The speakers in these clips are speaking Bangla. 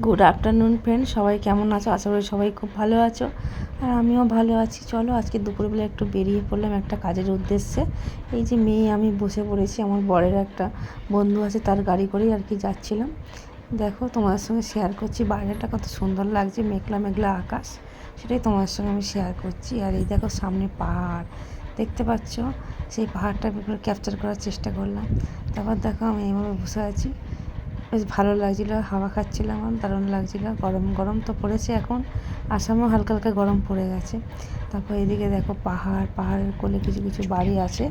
গুড আফটারনুন ফ্রেন্ড সবাই কেমন আছো? আশা করি সবাই খুব ভালো আছো। আর আমিও ভালো আছি। চলো, আজকে দুপুরবেলা একটু বেরিয়ে পড়লাম একটা কাজের উদ্দেশ্যে। এই যে মেয়ে, আমি বসে পড়েছি। আমার বরের একটা বন্ধু আছে, তার গাড়ি করেই আর কি যাচ্ছিলাম। দেখো, তোমাদের সঙ্গে শেয়ার করছি। বাইরেটা কত সুন্দর লাগছে, মেঘলা মেঘলা আকাশ। সেটাই তোমাদের সঙ্গে আমি শেয়ার করছি। আর এই দেখো, সামনে পাহাড়। দেখতে পাচ্ছ? সেই পাহাড়টা ক্যাপচার করার চেষ্টা করলাম। তারপর দেখো, আমি এইভাবে বসে আছি। বেশ ভালো লাগছিল, হাওয়া খাচ্ছিলাম দারুণ লাগছিল, গরম গরম তো পড়েছে এখন, আসামেও হালকা হালকা গরম পড়ে গেছে। তারপর এদিকে দেখো পাহাড়, পাহাড়ের কোলে কিছু কিছু বাড়ি আছে,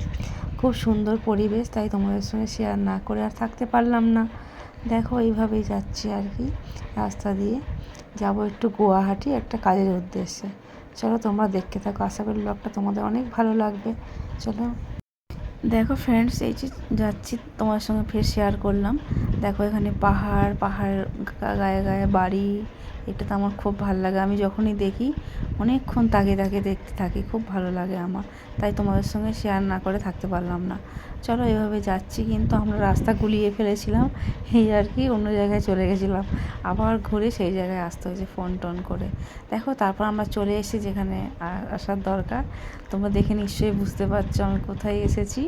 খুব সুন্দর পরিবেশ, তাই তোমাদের সঙ্গে শেয়ার না করে আর থাকতে পারলাম না। দেখো এইভাবেই যাচ্ছি আর কি, রাস্তা দিয়ে। যাব একটু গুয়াহাটি, একটা কাজের উদ্দেশ্যে। চলো তোমরা দেখতে থাকো, আশা করি ব্লগটা তোমাদের অনেক ভালো লাগবে। চলো। দেখো ফ্রেন্ডস এই যে যাচ্ছি, তোমার সঙ্গে ফের শেয়ার করলাম। দেখো এখানে পাহাড় পাহাড় গায়ে গায়ে বাড়ি, এটা তো আমার খুব ভালো লাগে। আমি যখনই দেখি, অনেকক্ষণ তাকিয়ে তাকিয়ে দেখতে থাকি, খুব ভালো লাগে আমার। তাই তোমাদের সঙ্গে শেয়ার না করে থাকতে পারলাম না। চলো এভাবে যাচ্ছি, কিন্তু আমরা রাস্তা গুলিয়ে ফেলেছিলাম, এই আর কি, অন্য জায়গায় চলে গেছিলাম। আবার ঘুরে সেই জায়গায় আসতে হয়েছে ফোন টোন করে। দেখো, তারপর আমরা চলে এসেছি যেখানে আসার দরকার। তোমরা দেখে নিশ্চয়ই বুঝতে পারছ আমি কোথায় এসেছি।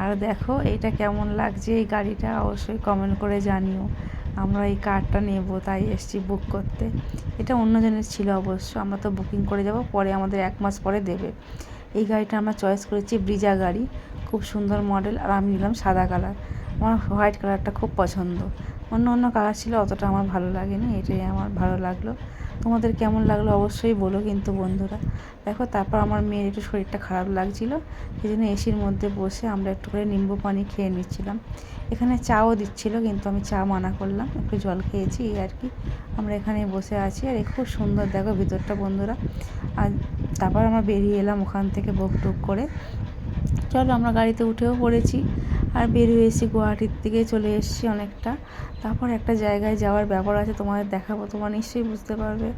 আর দেখো, এটা কেমন লাগছে এই গাড়িটা? অবশ্যই কমেন্ট করে জানিও। আমরা এই কারটা নেব, তাই এসছি বুক করতে। এটা অন্যজনের ছিল অবশ্য, আমরা তো বুকিং করে যাব, পরে আমাদের এক মাস পরে দেবে। এই গাড়িটা আমরা চয়েস করেছি ব্রিজা গাড়ি, খুব সুন্দর মডেল আর আমি নিলাম সাদা কালার আমার হোয়াইট কালারটা খুব পছন্দ। অন্য অন্য কালার ছিল, অতটা আমার ভালো লাগেনি, এটাই আমার ভালো লাগল। তোমাদের কেমন লাগল অবশ্যই বলো কিন্তু বন্ধুরা। দেখো, তারপর আমার মেয়ের একটু শরীরটা খারাপ লাগছিল সেই জন্য এসির মধ্যে বসে আমরা একটু করে নিম্বু পানি খেয়ে নিচ্ছিলাম। এখানে চাও দিচ্ছিল, কিন্তু আমি চা মানা করলাম, একটু জল খেয়েছি, এই আর কি। আমরা এখানে বসে আছি, আর খুব সুন্দর, দেখো ভিতরটা বন্ধুরা। আর তারপর আমরা বেরিয়ে এলাম ওখান থেকে বুক টুক করে। চলো আমরা গাড়িতে উঠেও পড়েছি আর বেরিয়ে এসেছি গুয়াহাটির দিকে, চলে এসেছি অনেকটা। তারপর একটা জায়গায় যাওয়ার ব্যাপার আছে তোমাদের দেখাবো, তোমরা নিশ্চয়ই বুঝতে পারবে।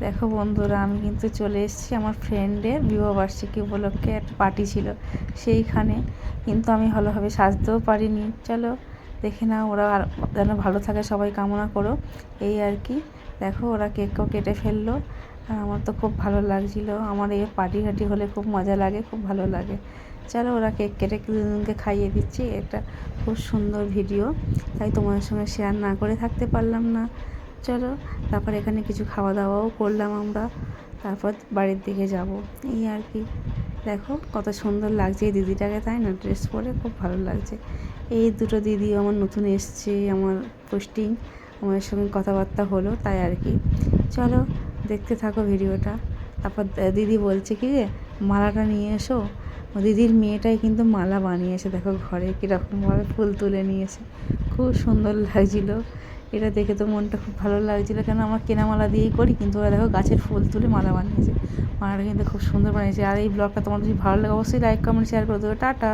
দেখো বন্ধুরা, আমি কিন্তু চলে এসেছি আমার ফ্রেন্ডের বিবাহবার্ষিকী উপলক্ষে একটা পার্টি ছিল সেইখানে। কিন্তু আমি ভালোভাবে সাজতেও পারিনি। চলো দেখে না ওরা আর যেন ভালো থাকে, সবাই কামনা করো। এই আর কি। দেখো ওরা কেকও কেটে ফেলল। আর আমার তো খুব ভালো লাগছিল। আমার এই পার্টি ঘাটি হলে খুব মজা লাগে, খুব ভালো লাগে। চলো ওরা কেক কেটে দুজনকে খাইয়ে দিচ্ছি, একটা খুব সুন্দর ভিডিও। তাই তোমাদের সঙ্গে শেয়ার না করে থাকতে পারলাম না। চলো, তারপর এখানে কিছু খাওয়া দাওয়াও করলাম আমরা। তারপর বাড়ির দিকে যাব। এই আর কি। দেখো, কত সুন্দর লাগছে এই দিদিটাকে, তাই না? ড্রেস পরে খুব ভালো লাগছে। এই দুটো দিদি আমার নতুন এসছে, আমার পোস্টিং আমার সঙ্গে কথাবার্তা হলো, তাই আর কি। চলো দেখতে থাকো ভিডিওটা। তারপর দিদি বলছে কি যে, মালাটা নিয়ে এসো। দিদির মেয়েটাই কিন্তু মালা বানিয়েছে, দেখো ঘরে কীরকমভাবে ফুল তুলে নিয়েছে। খুব সুন্দর লাগছিল। এটা দেখে তো মনটা খুব ভালো লাগছিল। কেন আমার কেনা মালা দিয়েই করি, কিন্তু ওরা দেখো গাছের ফুল তুলে মালা বানিয়েছে। মালাটা কিন্তু খুব সুন্দর বানিয়েছে। আর এই ব্লগটা তোমার যদি ভালো লাগে, অবশ্যই লাইক কমেন্ট শেয়ার করে দেবো। টাটা।